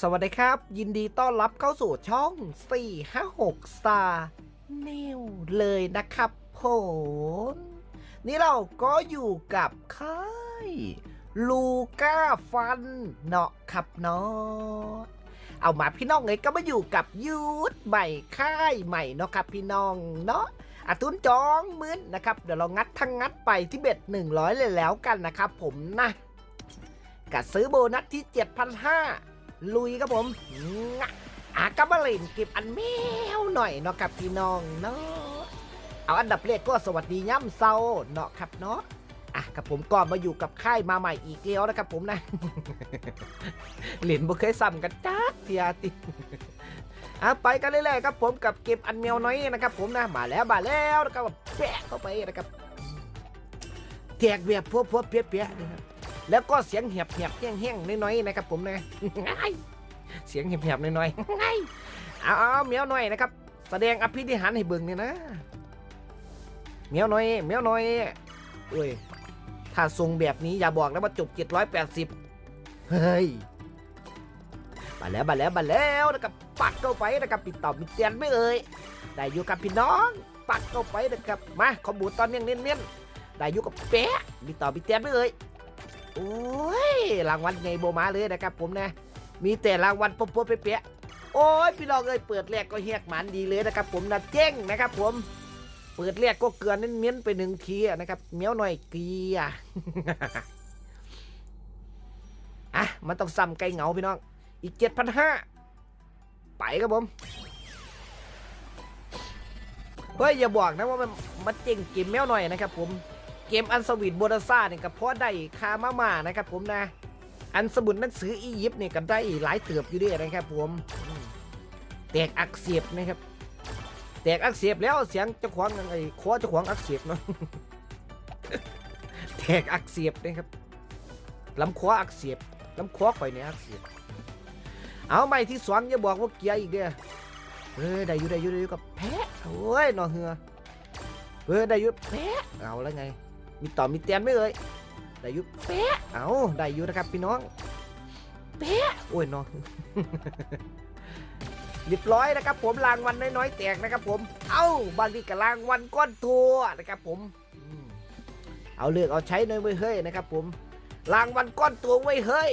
สวัสดีครับ ยินดีต้อนรับเข้าสู่ช่อง 456 Star New เลยนะครับผมนี่เราก็อยู่กับค่ายลูก้าฟันเนาะครับเนาะเอามาพี่น้องเลยก็มาอยู่กับยูทใหม่ค่ายใหม่เนาะครับพี่น้องเนาะอาตุนจองมื้นนะครับ เดี๋ยวเรางัดทั้งงัดไปที่เบ็ด100 เลยแล้วกันนะครับผมนะกัดซื้อโบนัสที่ 7,500 ลุยครับผมงะอากาบมาเลนเก็บอันแมวหน่อยเนาะครับพี่น้องเนาะเอาอันดับแรกก็สวัสดีย่ำเซาเนาะครับเนาะอะกับผมก็มาอยู่กับค่ายมาใหม่อีกแล้วนะครับผมนะเหรียญบ่เคยซ้ำกันจ้าเทียติอะไปกันเรื่อยๆครับผมกับเก็บอันแมวน้อยนะครับ ผมนะมาแล้วมาแล้วนะครับแปะเข้าไปนะครับแจกแบบพวกพวกเปี้ยๆนะครับ แล้วก็เสียงเหียบเหียบๆแห้งน้อยๆนะครับผมนะเสียงเหียบน้อยๆเอาเอาเมียวหน่อยนะครับ แสดงอภินิหารให้เบิ่งเนี่ยนะเมียวหน่อยเมียวหน่อยโอ้ยถ้าทรงแบบนี้อย่าบอกนะว่าจบ780เฮ้ยมาแล้วมาแล้วมาแล้วนะครับปักเข้าไปนะครับปิดต่อมีเตียนไม่เอ่ยได้อยู่กับพี่น้องปักเข้าไปนะครับมาขอบูตอนเนี้ยเน้นๆได้อยู่กับแปะมีต่อมีเตียนไม่เอ่ย โอ้ยรางวัลไงโบมาเลยนะครับผมนะ มีแต่รางวัลปุ๊บๆเปียะโอ้ยพี่น้องเอ้ยเปิดแรกก็เฮียกหมันดีเลยนะครับผมนะเจ้งนะครับผม เปิดแรกก็เกลือเน้นๆไปหนึ่งทีนะครับเมี้ยวหน่อยเกียอะมันต้องซ้ำไก่เหงาพี่น้อง อีกเจ็ดพันห้าไปครับผมเฮ้ยอย่าบอกนะว่ามันมันเจ๋งเกมแมวหน่อยนะครับผม เกมอันสวีทโบนาซ่าเนี่ยก็พอได้คามามานะครับผมนะ อันสมุดหนังสืออียิปต์เนี่ยก็ได้หลายเติบอยู่ด้วยนะครับผม แตกอักเสบนะครับ แตกอักเสบแล้วเสียงเจ้าของไอ้คอเจ้าของอักเสบเนาะแตกอักเสบนะครับลำคออักเสบลำคอข่อยเนี่ยอักเสบเอาใหม่ที่สองอย่าบอกว่าเกียร์อีกเด้อเฮ้ยได้อยู่ได้อยู่ได้อยู่กับแพะโอ้ยนอเหือเออได้อยุแปะเอาแล้วไง มีต่อมีเตียนไหมเอ่ยได้อยุแปะเอาได้อยุนะครับพี่น้องแปะโอ้ยน้องเรียบร้อยนะครับผมรางวัลน้อยๆแตกนะครับผม เอาบางทีกับรางวัลก้อนทัวนะครับผมอืมเอาเลือกเอาใช้หน่อยไว้ยเฮ้ยนะครับผม รางวัลก้อนตัวไว้ยเฮ้ย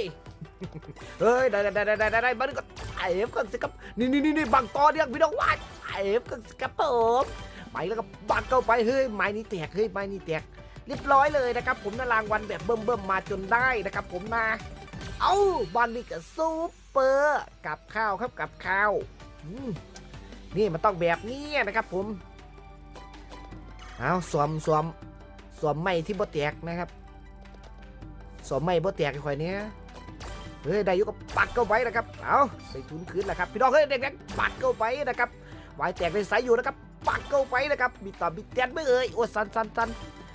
เฮ้ยได้ได้ได้ได้ได้ได้บ้านก็ไอ้เอฟกันสิครับ นี่นี่นี่นี่บางตอเนี่ยพี่น้องว่าไอ้เอฟกันสิครับผมไปแล้วก็บักเข้าไปเฮ้ยไม้นี้แตกเฮ้ยไม้นี้แตก เรียบร้อยเลยนะครับผมนะรางวัลแบบเบิ่มเบิ่มๆมาจนได้นะครับผมนะเอาบอลนี่ก็ซูเปอร์กับข้าวครับกับข้าวนี่มันต้องแบบนี้นะครับผมเอาสวมสวมสวมไม้ที่บ่แตกนะครับสวมไม้บ่แตกค่อยเนี้ยเฮ้ยได้ยุก็ปักเข้าไปนะครับ เอาได้ทุนคืนแล้วครับพี่น้องเฮ้ยเด็กๆปักเข้าไปนะครับวายแตกในสายอยู่นะครับปักเข้าไปนะครับมีต่อมีแตนไม่เอ่ยโอ้สันสันสัน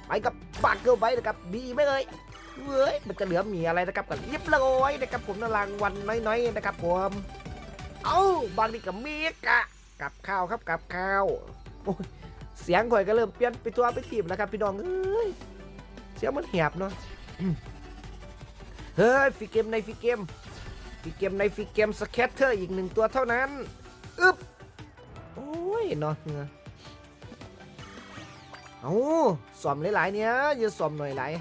ไปกับปักเข้าไปนะครับมีไม่เอ่ยเว้ยมันจะเหลือมีอะไรนะครับกันเรียบร้อยนะครับผมนรางวัลน้อยๆนะครับผมเอ้าบางทีกับมีกะกับข้าวครับกับข้าวเสียงข่อยก็เริ่มเปลี่ยนไปตัวไปทีมแล้วครับพี่น้องเอ้ยเสียงมันแหบเนาะเฮ้ยฟีเกมในฟีเกมฟีเกมในฟีเกมสแคตเตอร์อีกหนึ่งตัวเท่านั้นอึ๊บโอ้ยเนาะ เอเอาสอมหลายๆเนี่ยอย่าสอมหน่อยหลาย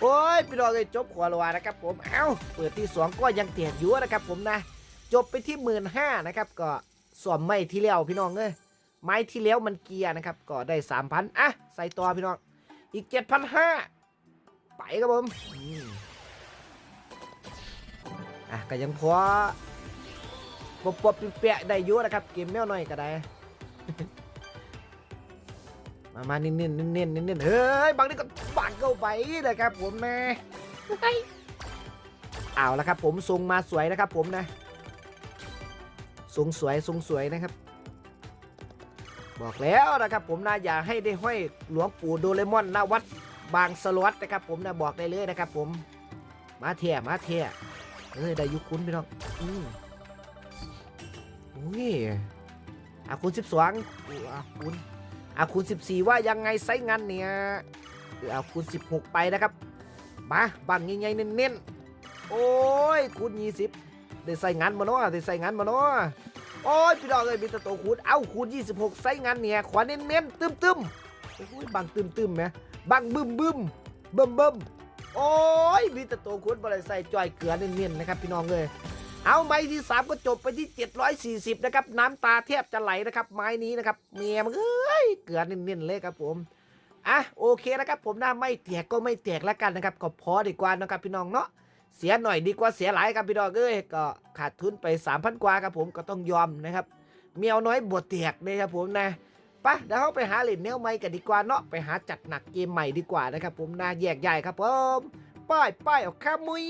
โอ้ยพี่น้องเลยจบขวาลวานะครับผม เอ้า เปิดที่สองก็ยังเตียดอยู่นะครับผมนะ จบไปที่หมื่นห้านะครับ ก็สอมไม่ที่แล้วพี่น้องเอ้ยไม้ที่แล้วมันเกียร์นะครับ ก็ได้สามพันอะ ใส่ตัวพี่น้อง อีกเจ็ดพันห้าไปครับผม อะก็ยังพอปบปบเปียได้ยุ่นะครับ เกมแมวหน่อยก็ได้ มามาเน้นๆเน้นๆเน้นๆเน้นเฮ้ยบางทีก็บังเข้าไปนะครับผมนะเฮ้ยเอาละครับผมทรงมาสวยนะครับผมนะทรงสวยทรงสวยนะครับ บอกแล้วนะครับผมนะอย่าให้ได้ห้อยหลวงปู่โดเรมอนนวัดบางสลวัตนะครับผมนะบอกได้เลยนะครับผมมาเทียมาเทียเฮ้ยได้ยุคุณพี่น้องอืมอุ้ยอาคูณสิบสองอาคูณ อาคูณสิบสี่ว่ายังไงไซส์งานเนี่ยเอาคูณสิบหกไปนะครับ มาบังยังไงเน้นๆ โอ้ยคูณยี่สิบได้ใส่งานมาเนาะได้ใส่งานมาเนาะโอ้ยพี่น้องเอ้ยมีแต่ตัวคูณ เอาคูณ 26 ใส่งานเนี่ยขวาเน้นๆตึมๆโอ้ยบังตึมตึมๆไหมบังบึมบึมบึมบึมโอ้ยมีแต่ตัวคูณบ่ได้ใส่จอยเกลือเน้นๆนะครับพี่น้องเอ้ย เอาไม้ที่ 3 ก็จบไปที่ 740 นะครับ น้ำตาแทบจะไหลนะครับ ไม้นี้นะครับ เมียมันเอ้ยเกลือเน้นๆเลยครับผมอะโอเคนะครับ ผมหน้าไม่แตกก็ไม่แตกแล้วกันนะครับ ก็พอดีกว่านะครับพี่น้องเนาะเสียหน่อยดีกว่าเสียหลายครับพี่น้องเอ้ยก็ขาดทุนไป 3,000 กว่าครับผมก็ต้องยอมนะครับ เมียวน้อยบวแตกเลยครับผมนะปะเดี๋ยวเราไปหาเหรียญแนวใหม่กันดีกว่าเนาะไปหาจัดหนักเกมใหม่ดีกว่านะครับผมนะแยกใหญ่ครับผมป้ายป้ายออกข้ามุย